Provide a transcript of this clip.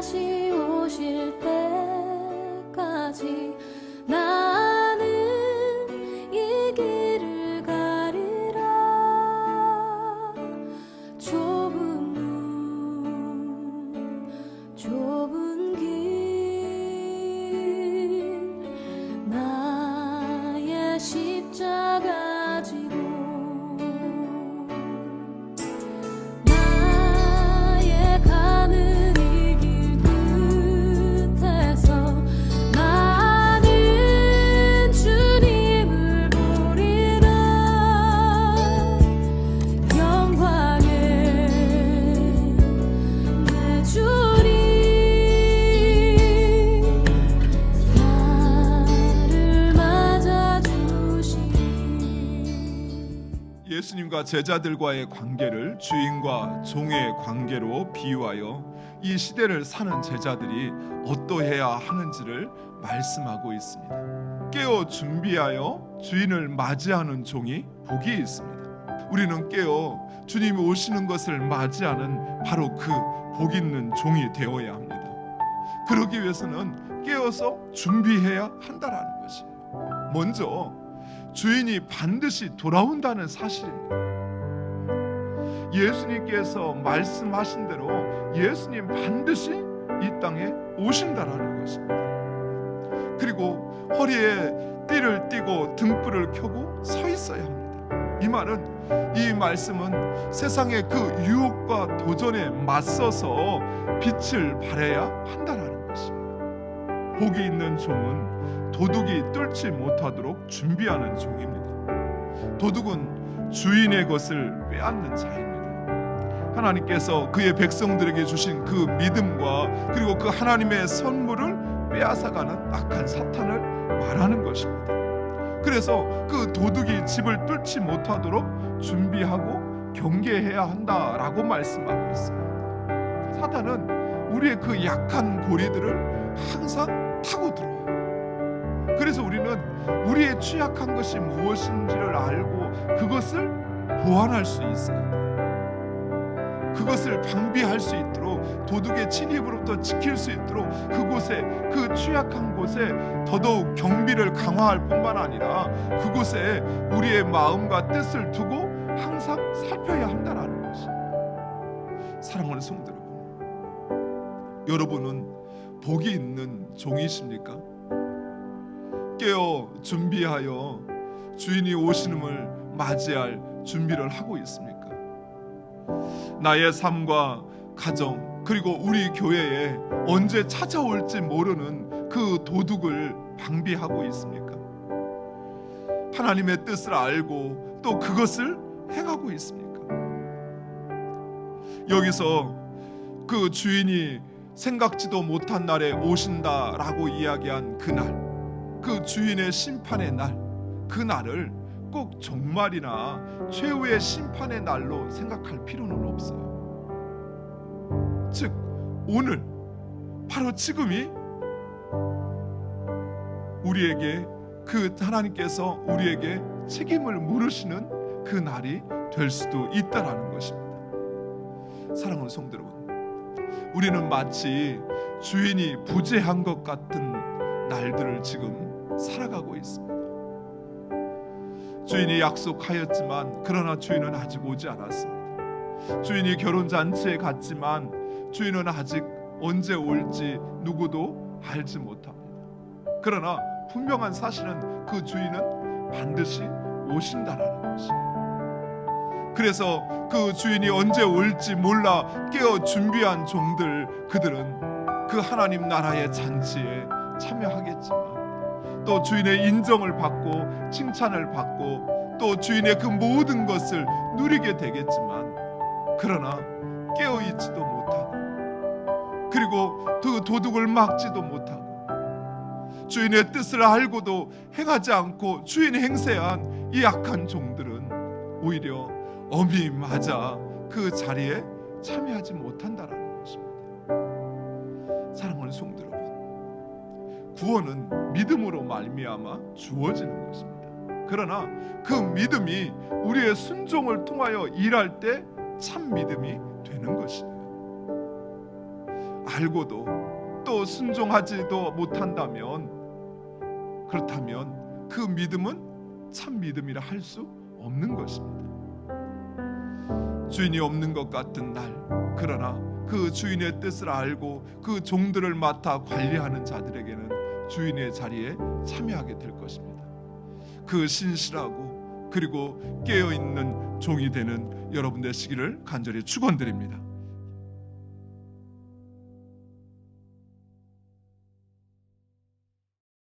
다시 오실 때까지 예수님과 제자들과의 관계를 주인과 종의 관계로 비유하여 이 시대를 사는 제자들이 어떠해야 하는지를 말씀하고 있습니다. 깨어 준비하여 주인을 맞이하는 종이 복이 있습니다. 우리는 깨어 주님이 오시는 것을 맞이하는 바로 그 복 있는 종이 되어야 합니다. 그러기 위해서는 깨어서 준비해야 한다라는 것이에요. 먼저 주인이 반드시 돌아온다는 사실입니다. 예수님께서 말씀하신 대로 예수님 반드시 이 땅에 오신다라는 것입니다. 그리고 허리에 띠를 띠고 등불을 켜고 서 있어야 합니다. 이 말은 이 말씀은 세상의 그 유혹과 도전에 맞서서 빛을 발해야 한다라는 것입니다. 복이 있는 종은 도둑이 뚫지 못하도록 준비하는 종입니다. 도둑은 주인의 것을 빼앗는 자입니다. 하나님께서 그의 백성들에게 주신 그 믿음과 그리고 그 하나님의 선물을 빼앗아가는 악한 사탄을 말하는 것입니다. 그래서 그 도둑이 집을 뚫지 못하도록 준비하고 경계해야 한다라고 말씀하고 있어요. 사탄은 우리의 그 약한 고리들을 항상 타고 들어와요. 그래서 우리는 우리의 취약한 것이 무엇인지를 알고 그것을 보완할 수 있어야 돼요. 그것을 방비할 수 있도록 도둑의 침입으로부터 지킬 수 있도록 그곳에 그 취약한 곳에 더더욱 경비를 강화할 뿐만 아니라 그곳에 우리의 마음과 뜻을 두고 항상 살펴야 한다라는 것입니다. 사랑하는 성도 여러분, 여러분은 복이 있는 종이십니까? 깨어 준비하여 주인이 오시는을 맞이할 준비를 하고 있습니까? 나의 삶과 가정 그리고 우리 교회에 언제 찾아올지 모르는 그 도둑을 방비하고 있습니까? 하나님의 뜻을 알고 또 그것을 행하고 있습니까? 여기서 그 주인이 생각지도 못한 날에 오신다라고 이야기한 그날, 그 주인의 심판의 날, 그 날을 꼭 종말이나 최후의 심판의 날로 생각할 필요는 없어요. 즉 오늘 바로 지금이 우리에게 그 하나님께서 우리에게 책임을 물으시는 그 날이 될 수도 있다라는 것입니다. 사랑하는 성도 여러분, 우리는 마치 주인이 부재한 것 같은 날들을 지금 살아가고 있습니다. 주인이 약속하였지만 그러나 주인은 아직 오지 않았습니다. 주인이 결혼 잔치에 갔지만 주인은 아직 언제 올지 누구도 알지 못합니다. 그러나 분명한 사실은 그 주인은 반드시 오신다라는 것입니다. 그래서 그 주인이 언제 올지 몰라 깨어 준비한 종들 그들은 그 하나님 나라의 잔치에 참여하겠지만 또 주인의 인정을 받고 칭찬을 받고 또 주인의 그 모든 것을 누리게 되겠지만 그러나 깨어 있지도 못하고 그리고 그 도둑을 막지도 못하고 주인의 뜻을 알고도 행하지 않고 주인이 행세한 이 악한 종들은 오히려 엄히 맞아 그 자리에 참여하지 못한다라는 것입니다. 사랑하는 여러분, 구원은 믿음으로 말미암아 주어지는 것입니다. 그러나 그 믿음이 우리의 순종을 통하여 일할 때 참 믿음이 되는 것이에요. 알고도 또 순종하지도 못한다면 그렇다면 그 믿음은 참 믿음이라 할 수 없는 것입니다. 주인이 없는 것 같은 날 그러나 그 주인의 뜻을 알고 그 종들을 맡아 관리하는 자들에게는 주인의 자리에 참여하게 될 것입니다. 그 신실하고 그리고 깨어 있는 종이 되는 여러분 되시기를 간절히 축원드립니다.